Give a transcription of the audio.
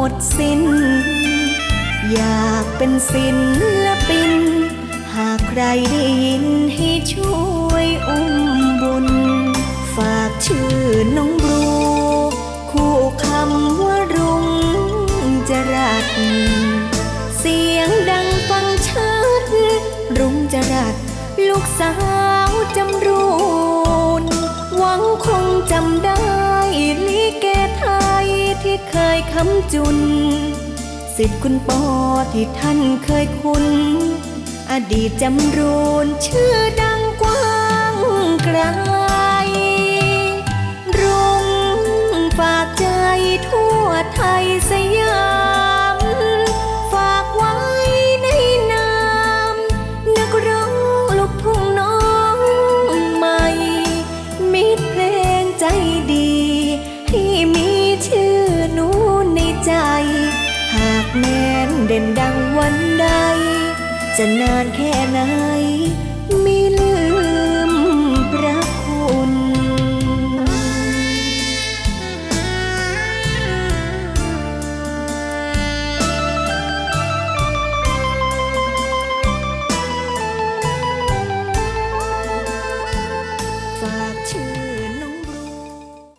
มดสิ้น อยากเป็นศิลปิน หากใครได้ยินให้ช่วยอุ้มบุญ ฝากชื่อน้องบลูคู่คำว่ารุงจรัสเสียงดังฟังชัด รุ่งจรัสลูกสาวจำรูนหวังคงจำได้ำจุน สิทธิ์คุณปอที่ท่านเคยคุ้น อดีตจำรูนชื่อดังกว้างไกล นเด่นดังวันใด จะนานแค่ไหน